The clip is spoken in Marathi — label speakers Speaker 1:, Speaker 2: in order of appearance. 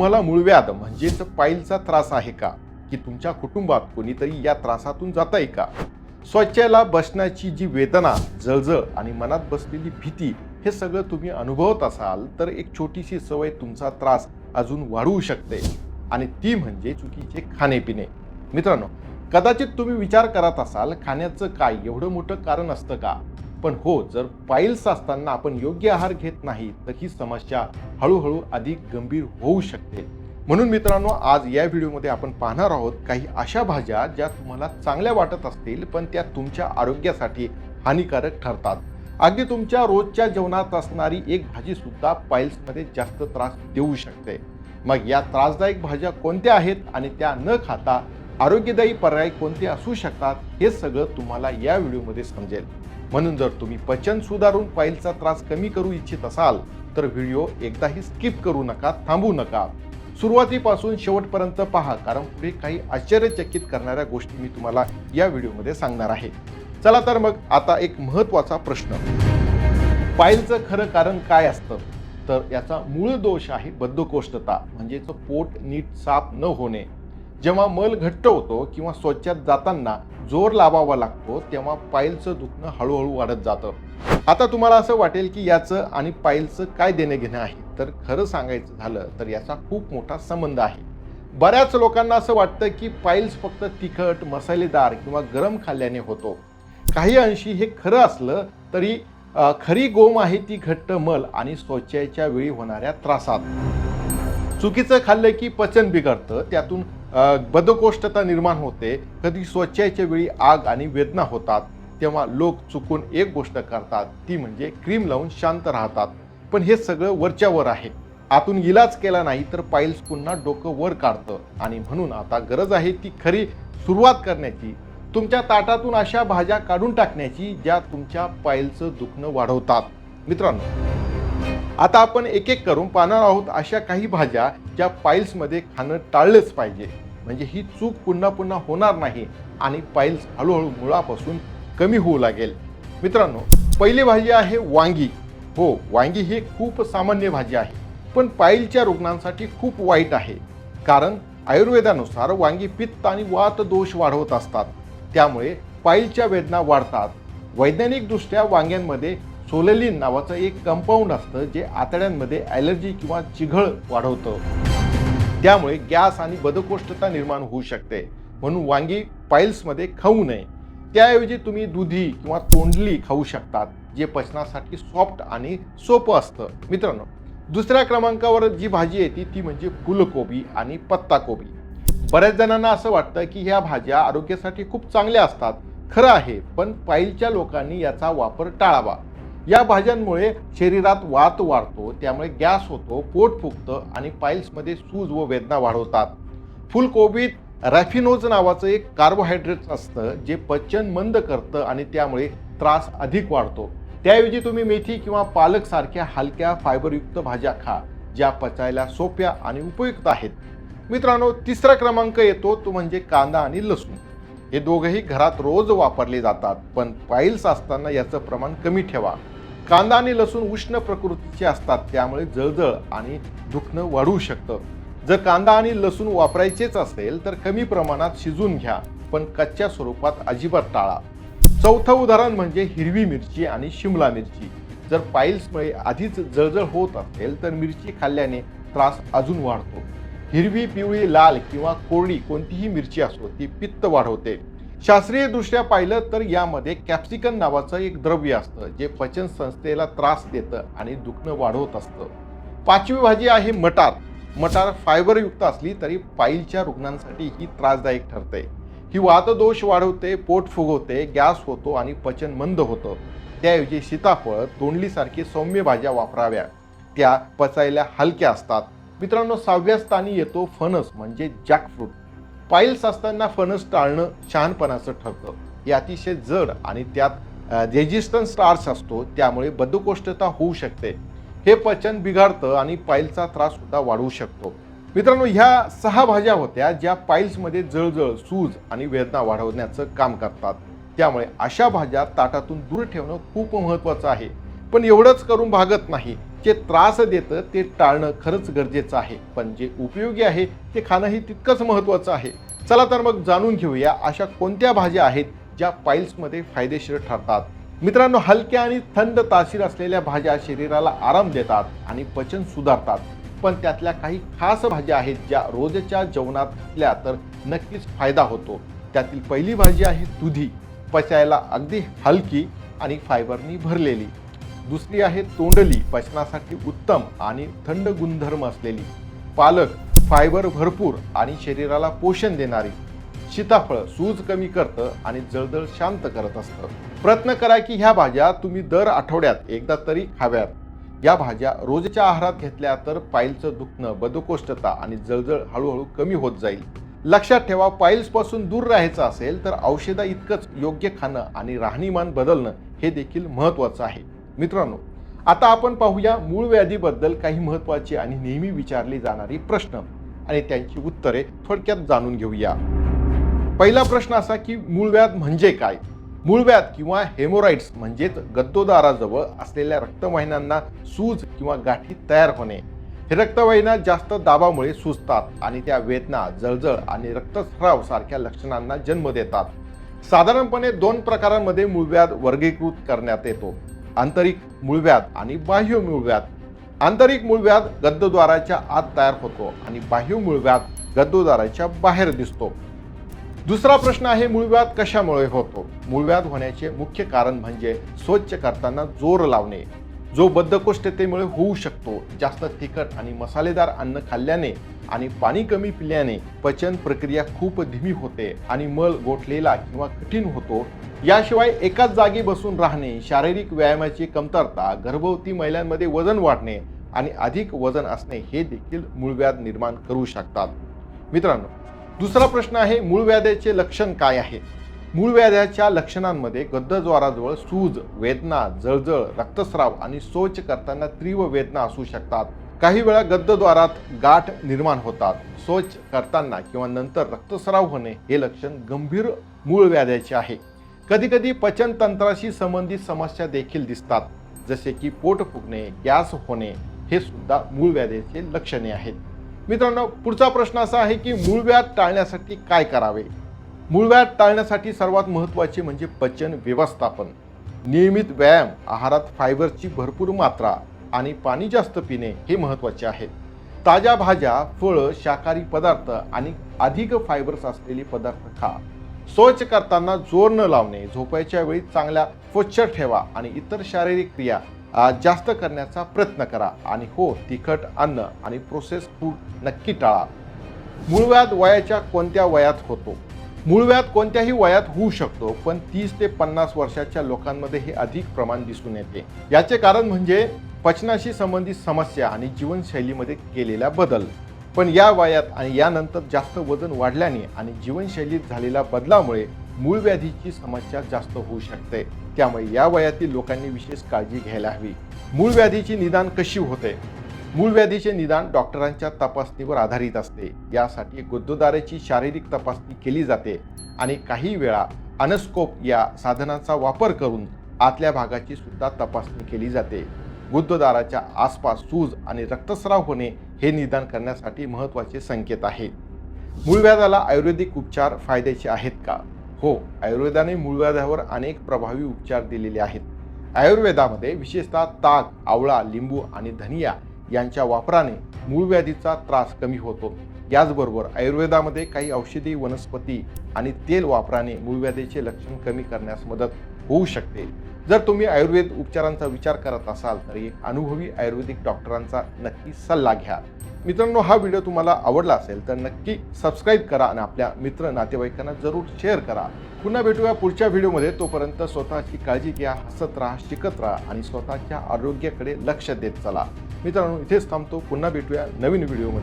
Speaker 1: तुम्हाला मूळव्याध म्हणजेच पाईलचा त्रास आहे का? की तुमच्या कुटुंबात कोणीतरी या त्रासातून जात आहे का? स्वच्छाला बसण्याची जी वेदना जळजळ आणि मनात बसलेली भीती हे सगळं तुम्ही अनुभवत असाल तर एक छोटीशी सवय तुमचा त्रास अजून वाढवू शकते. आणि ती म्हणजे चुकीचे खाणेपिणे. मित्रांनो कदाचित तुम्ही विचार करत असाल खाण्याचं काय एवढं मोठं कारण असतं का? पण हो जर पाईल्स असताना आपण योग्य आहार घेत नाही तर ही समस्या हळूहळू अधिक गंभीर होऊ शकते. म्हणून मित्रांनो आज या व्हिडिओमध्ये आपण पाहणार आहोत काही अशा भाज्या ज्या तुम्हाला चांगल्या वाटत असतील पण त्या तुमच्या आरोग्यासाठी हानिकारक ठरतात. अगदी तुमच्या रोजच्या जेवणात असणारी एक भाजी सुद्धा पाईल्समध्ये जास्त त्रास देऊ शकते. मग या त्रासदायक भाज्या कोणत्या आहेत आणि त्या न खाता आरोग्यदायी पर्याय कोणते असू शकतात हे सगळं तुम्हाला या व्हिडिओमध्ये समजेल. म्हणून जर तुम्ही पचन सुधारून पाईलचा त्रास कमी करू इच्छित असाल तर व्हिडिओ एकदाही स्किप करू नका थांबू नका. सुरुवातीपासून शेवटपर्यंत पहा कारण पुढे काही आश्चर्यचकित करणाऱ्या गोष्टी मी तुम्हाला या व्हिडिओमध्ये सांगणार आहे. चला तर मग आता एक महत्त्वाचा प्रश्न. पाईलचं खरं कारण काय असतं? तर याचा मूळ दोष आहे बद्धकोष्ठता म्हणजेच पोट नीट साफ न होणे. जेव्हा मल घट्ट होतो किंवा स्वच्छात जाताना जोर लावावा लागतो तेव्हा पाईलचं दुखणं हळूहळू वाढत जातं. आता तुम्हाला असं वाटेल की याचं आणि पाईलचं काय देणे घेणं आहे? तर खरं सांगायचं झालं तर याचा खूप मोठा संबंध आहे. बऱ्याच लोकांना असं वाटतं की पाईल्स फक्त तिखट मसालेदार किंवा गरम खाल्ल्याने होतो. काही अंशी हे खरं असलं तरी खरी गोम आहे ती घट्ट मल आणि स्वच्छतेच्या वेळी होणाऱ्या त्रासात. चुकीचं खाल्लं की पचन बिघडतं त्यातून बदकोष्ठता निर्माण होते. कधी स्वच्छतेच्या वेळी आग आणि वेदना होतात तेव्हा लोक चुकून एक गोष्ट करतात ती म्हणजे क्रीम लावून शांत राहतात. पण हे सगळं वरच्यावर आहे. आतून इलाज केला नाही तर पाईल्स पुन्हा डोकं वर काढतं आणि म्हणून आता गरज आहे ती खरी सुरुवात करण्याची. तुमच्या ताटातून अशा भाज्या काढून टाकण्याची ज्या तुमच्या पाईलचं दुखणं वाढवतात. मित्रांनो आता आपण एक एक करून पाहणार आहोत अशा काही भाज्या ज्या पाईल्समध्ये खाणं टाळलंच पाहिजे. म्हणजे ही चूक पुन्हा पुन्हा होणार नाही आणि पाईल्स हळूहळू मुळापासून कमी होऊ लागेल. मित्रांनो पहिली भाजी आहे वांगी. हो वांगी ही खूप सामान्य भाजी आहे. पण पाईलच्या रुग्णांसाठी खूप वाईट आहे. कारण आयुर्वेदानुसार वांगी पित्त आणि वात दोष वाढवत असतात. त्यामुळे पाईलच्या वेदना वाढतात. वैज्ञानिकदृष्ट्या वांग्यांमध्ये सोलेलिन नावाचं एक कंपाऊंड असतं जे आतड्यांमध्ये ॲलर्जी किंवा चिघळ वाढवतं. त्यामुळे गॅस आणि बदकोष्ठता निर्माण होऊ शकते. म्हणून वांगी पाईल्समध्ये खाऊ नये. त्याऐवजी तुम्ही दुधी किंवा तोंडली खाऊ शकतात जे पचनासाठी सॉफ्ट आणि सोपं असतं. मित्रांनो दुसऱ्या क्रमांकावर जी भाजी येते ती म्हणजे फुलकोबी आणि पत्ताकोबी. बऱ्याच जणांना असं वाटतं की ह्या भाज्या आरोग्यासाठी खूप चांगल्या असतात. खरं आहे पण पाईलच्या लोकांनी याचा वापर टाळावा. या भाज्यांमुळे शरीरात वात वाढतो त्यामुळे गॅस होतो पोट फुगतं आणि पाईल्समध्ये सूज व वेदना वाढवतात. फुलकोबीत रॅफिनोज नावाचं एक कार्बोहायड्रेट असतं जे पचन मंद करतं आणि त्यामुळे त्रास अधिक वाढतो. त्याऐवजी तुम्ही मेथी किंवा पालक सारख्या हलक्या फायबरयुक्त भाज्या खा ज्या पचायला सोप्या आणि उपयुक्त आहेत. मित्रांनो तिसरा क्रमांक येतो तो म्हणजे कांदा आणि लसूण. हे दोघंही घरात रोज वापरले जातात पण पाईल्स असताना याचं प्रमाण कमी ठेवा. कांदा आणि लसूण उष्ण प्रकृतीचे असतात त्यामुळे जळजळ आणि दुखणं वाढू शकतं. जर कांदा आणि लसूण वापरायचेच असेल तर कमी प्रमाणात शिजून घ्या पण कच्च्या स्वरूपात अजिबात टाळा. चौथं उदाहरण म्हणजे हिरवी मिरची आणि शिमला मिरची. जर पाईल्समुळे आधीच जळजळ होत असेल तर मिरची खाल्ल्याने त्रास अजून वाढतो. हिरवी पिवळी लाल किंवा कोरडी कोणतीही मिरची असो ती पित्त वाढवते. शास्त्रीयदृष्ट्या पाहिलं तर यामध्ये कॅप्सिकन नावाचं एक द्रव्य असतं जे पचन संस्थेला त्रास देतं आणि दुखणं वाढवत असतं. पाचवी भाजी आहे मटार. मटार फायबरयुक्त असली तरी पाईलच्या रुग्णांसाठी ही त्रासदायक ठरते. ही वातदोष वाढवते पोट फुगवते गॅस होतो आणि पचन मंद होतं. त्याऐवजी सीताफळ तोंडलीसारखी सौम्य भाज्या वापराव्या. त्या पचायला हलक्या असतात. मित्रांनो सहाव्या स्थानी येतो फणस म्हणजे जॅकफ्रूट. पाईल्स असताना फणस टाळणं शहाणपणाचं ठरतं. हे अतिशय जड आणि त्यात रेजिस्टन्स स्टार्च असतो त्यामुळे बद्धकोष्ठता होऊ शकते. हे पचन बिघाडतं आणि पाईलचा त्रास सुद्धा वाढवू शकतो. मित्रांनो ह्या सहा भाज्या होत्या ज्या पाईल्समध्ये जळजळ सूज आणि वेदना वाढवण्याचं काम करतात. त्यामुळे अशा भाज्या ताटातून दूर ठेवणं खूप महत्त्वाचं आहे. पण एवढंच करून भागत नाही. जे त्रास देतं ते टाळणं खरंच गरजेचं आहे. पण जे उपयोगी आहे ते खाणंही तितकंच महत्त्वाचं आहे. चला तर मग जाणून घेऊया अशा कोणत्या भाज्या आहेत ज्या पाईल्समध्ये फायदेशीर ठरतात. मित्रांनो हलक्या आणि थंड तासीर असलेल्या भाज्या शरीराला आराम देतात आणि पचन सुधारतात. पण त्यातल्या काही खास भाज्या आहेत ज्या रोजच्या जेवणात घातल्या तर नक्कीच फायदा होतो. त्यातील पहिली भाजी आहे दुधी. पचायला अगदी हलकी आणि फायबरनी भरलेली. दुसरी आहे तोंडली पचनासाठी उत्तम आणि थंड गुणधर्म असलेली. पालक फायबर भरपूर आणि शरीराला पोषण देणारी. सीताफळ सूज कमी करतं आणि जळजळ शांत करत असतं. प्रयत्न करा की ह्या भाज्या तुम्ही दर आठवड्यात एकदा तरी खाव्यात. या भाज्या रोजच्या आहारात घेतल्या तर पायलचं दुखणं बदकोष्ठता आणि जळजळ हळूहळू कमी होत जाईल. लक्षात ठेवा पायल्सपासून दूर राहायचं असेल तर औषधा इतकंच योग्य खाणं आणि राहणीमान बदलणं हे देखील महत्त्वाचं आहे. मित्रांनो आता आपण पाहूया मूळ व्याधीबद्दल काही महत्त्वाचे आणि नेहमी विचारली जाणारी प्रश्न आणि त्यांची उत्तरे थोडक्यात जाणून घेऊया. पहिला प्रश्न असा की मूळव्याध म्हणजे काय? मूळव्याध किंवा हेमोराइड्स म्हणजेच गद्दोदाराजवळ असलेल्या रक्तवाहिन्यांना सूज किंवा गाठी तयार होणे. हे रक्तवाहिन्या जास्त दाबामुळे सुजतात आणि त्या वेदना जळजळ आणि रक्तस्राव सारख्या लक्षणांना जन्म देतात. साधारणपणे दोन प्रकारांमध्ये मूळव्याध वर्गीकृत करण्यात येतो. आंतरिक मूळव्याध आणि बाह्य मूळव्याध. आंतरिक मूळव्याध गद्दद्वाराच्या आत तयार होतो आणि बाह्य मूळव्याध गद्दोद्वाराच्या बाहेर दिसतो. दुसरा प्रश्न आहे मूळव्याध कशामुळे होतो? मूळव्याध होण्याचे मुख्य कारण म्हणजे स्वच्छ करताना जोर लावणे. जो बद्धकोष्ठतेमुळे होऊ शकतो जास्त तिखट आणि मसालेदार अन्न खाल्ल्याने आणि पाणी कमी पिल्याने पचन प्रक्रिया खूप धीमी होते आणि मल गोठलेला किंवा कठीण होतो. याशिवाय एकाच जागी बसून राहणे शारीरिक व्यायामाची कमतरता गर्भवती महिलांमध्ये वजन वाढणे आणि अधिक वजन असणे हे देखील मूळव्याध निर्माण करू शकतात. मित्रांनो दुसरा प्रश्न आहे मूळव्याधाचे लक्षण काय आहे मूळव्याधाच्या लक्षणांमध्ये गद्दज्वाराजवळ सूज वेदना जळजळ रक्तस्राव आणि शौच करताना तीव्र वेदना असू शकतात. काही वेळा गद्दद्वारात गाठ निर्माण होतात. शौच करताना किंवा नंतर रक्तस्राव होणे हे लक्षण गंभीर मूळ व्याधाचे आहे. कधीकधी पचन तंत्राशी संबंधित समस्या देखील दिसतात. जसे की पोट फुगणे गॅस होणे हे सुद्धा मूळव्याधाचे लक्षणे आहेत. मित्रांनो पुढचा प्रश्न असा आहे की मूळव्याध टाळण्यासाठी काय करावे? मूळव्याध टाळण्यासाठी सर्वात महत्त्वाचे म्हणजे पचन व्यवस्थापन. नियमित व्यायाम आहारात फायबरची भरपूर मात्रा आणि पाणी जास्त पिणे हे महत्त्वाचे आहे. ताज्या भाज्या फळं शाकाहारी पदार्थ आणि अधिक फायबर्स असलेले पदार्थ खा. स्वच्छ करताना जोर न लावणे झोपायच्या वेळी चांगल्या स्वच्छ ठेवा आणि इतर शारीरिक क्रिया जास्त करण्याचा प्रयत्न करा. आणि हो तिखट अन्न आणि प्रोसेस फूड नक्की टाळा. मूळव्याध वयाच्या कोणत्या वयात होतो? मूळव्याध कोणत्याही वयात होऊ शकतो पण तीस ते पन्नास वर्षाच्या लोकांमध्ये हे अधिक प्रमाण दिसून येते. याचे कारण म्हणजे पचनाशी संबंधित समस्या आणि जीवनशैलीमध्ये केलेला बदल. पण या वयात आणि यानंतर जास्त वजन वाढल्याने आणि जीवनशैलीत झालेल्या बदलामुळे मूळव्याधीची समस्या जास्त होऊ शकते. त्यामुळे या वयातील लोकांनी विशेष काळजी घ्यायला हवी. मूळव्याधीची निदान कशी होते? मूळव्याधीचे निदान डॉक्टरांच्या तपासणीवर आधारित असते. यासाठी गुद्दोदाराची शारीरिक तपासणी केली जाते आणि काही वेळा अनस्कोप या साधनाचा वापर करून आतल्या भागाची सुद्धा तपासणी केली जाते. गुद्दोदाराच्या आसपास सूज आणि रक्तस्राव होणे हे निदान करण्यासाठी महत्त्वाचे संकेत आहेत मूळव्याधाला आयुर्वेदिक उपचार फायद्याचे आहेत का? हो आयुर्वेदाने मूळव्याधावर अनेक प्रभावी उपचार दिलेले आहेत. आयुर्वेदामध्ये विशेषतः ताक आवळा लिंबू आणि धनिया यांच्या वापराने मूळव्याधीचा त्रास कमी होतो. याचबरोबर आयुर्वेदामध्ये काही औषधी वनस्पती आणि तेल वापराने मूळव्याधीचे लक्षण कमी करण्यास मदत होऊ शकते. जर तुम्ही आयुर्वेद उपचारांचा विचार करत असाल तर एक अनुभवी आयुर्वेदिक डॉक्टरांचा नक्की सल्ला घ्या. मित्रांनो हा व्हिडिओ तुम्हाला आवडला असेल तर नक्की सबस्क्राईब करा आणि आपल्या मित्र नातेवाईकांना जरूर शेअर करा. पुन्हा भेटूया पुढच्या व्हिडिओमध्ये. तोपर्यंत स्वतःची काळजी घ्या हसत राहा शिकत राहा आणि स्वतःच्या आरोग्याकडे लक्ष देत चला. मित्रांनो इथेच थांबतो. पुन्हा भेटूया नवीन व्हिडिओमध्ये.